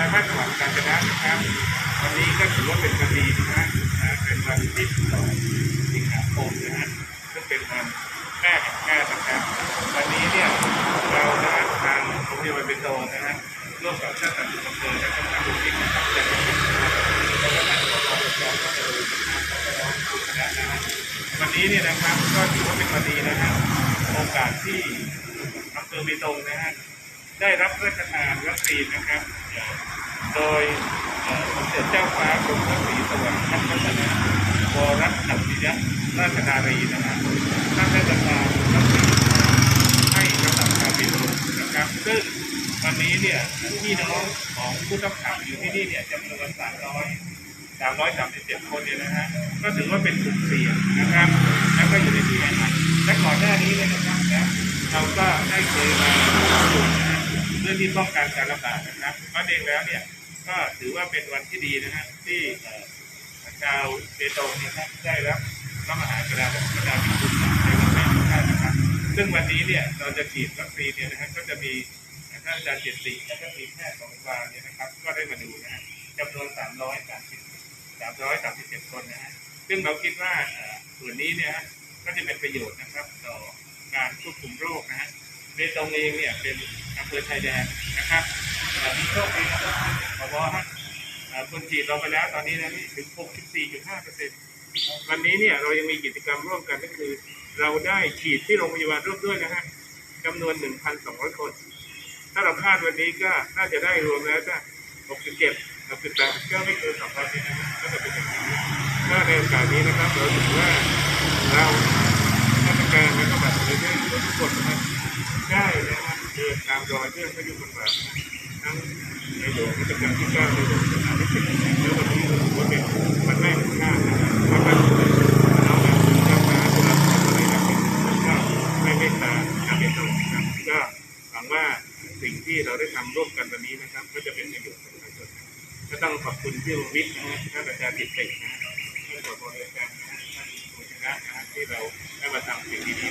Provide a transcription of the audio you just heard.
นายแพทย์สวัสดิ์การจนะนะครับ วันนี้ก็ถือว่าเป็นวันดีนะฮะเป็นวันที่สองสิงหาคมนะฮะซึ่งเป็นวันแม่แห่งชาตินะครับวันนี้เนี่ยเรานะฮะทางโรงพยาบาลเบตงนะฮะร่วมกับท่านสาธารณสุขอำเภอและก็ทางบุคคลนะครับจะเป็นนะครับแล้วก็ทางอบตก็จะรู้นะครับแล้วก็คุณคณะนะฮะวันนี้เนี่ยนะครับก็ถือว่าเป็นวันดีนะฮะโอกาสที่อำเภอเบตงนะฮะได้รับพระราชทานวัคซีนนะครับ โดยเอ่อสมเด็จเจ้าฟ้ากรมพระศรีสวรรค์ท่านรัตนวรัตนปิยราชนารีนะครับท่านได้ประทานวัคซีนให้กับชาวพิรุณนะครับ ซึ่งวันนี้เนี่ยพี่น้องของผู้ต้องขังอยู่ที่นี่เนี่ยจำนวน300 337คนเนี่ยนะฮะก็ถือว่าเป็นกลุ่มเสี่ยงนะครับ แล้วก็อยู่ในที่แออัดและก่อนหน้านี้เลยนะครับนะเราก็ได้เคยมา เพื่อที่ป้องกันการระบาดนะครับเพราเองแล้วเนี่ยก็ถือว่าเป็นวันที่ดีนะฮะที่ชาวเบตงเนะครับได้รับพระมหากรุณาธิคุณในวันแม่แห่งชาตินะครับ ซึ่งวันนี้เนี่ยเราจะฉีดวัคซีนเนี่ยนะฮะก็จะมีท่านอาจารย์เจตติและก็มีแพทย์ของโรงพยาบาลเนี่ยนะครับ ก็ได้มาดูนะฮะจำนวน330 337คนนะฮะซึ่งเราคิดว่าส่วนนี้เนี่ยก็จะเป็นประโยชน์นะครับ ต่อการควบคุมโรคนะฮะ เบตงเองเนี่ยเป็นอำเภอชายแดนนะครับมีโชคดีนะครับบฮะเอ่อคนฉีดเราไปแล้วตอนนี้นะนี่ถึง 64.5เปอร์เซ็นต์วันนี้เนี่ยเรายังมีกิจกรรมร่วมกันก็คือ เราได้ฉีดที่โรงพยาบาลร่วมด้วยนะฮะจำนวน 1,200 คน ถ้าเราคาดวันนี้ก็น่าจะได้รวมแล้วก็67 68ก็ไม่เกิน200นี้นะครับก็จะเป็นอย่างนี้ก็ในโอกาสนี้นะครับเราถือว่าเราราชการและก็บัตรประชาชนทุกคนนะครับได้นะครับเดิน ตามรอยเรื่องพระยุคลบาททั้งในหลวงรัชกาลที่เก้าในหลวงรัชกาลที่สิบแล้ววันนี้เราถือว่าเป็นวันแม่แห่งชาตินะครับวันนั้นเราแบบเจ้าฟ้าตุลาภรณ์อะไรแบบนี้ก็ไม่เมตตาชาวเบตงนะครับก็หวังว่าสิ่งที่เราได้ทำร่วมกันวันนี้นะครับ ก็จะเป็นประโยชน์กับประชาชนก็ต้องขอบคุณพี่วงวิทย์นะฮะท่านอาจารย์ติดเตกนะฮะท่านผบริการนะฮะท่านผู้ชนะนะฮะที่เราได้มาทำสิ่งดี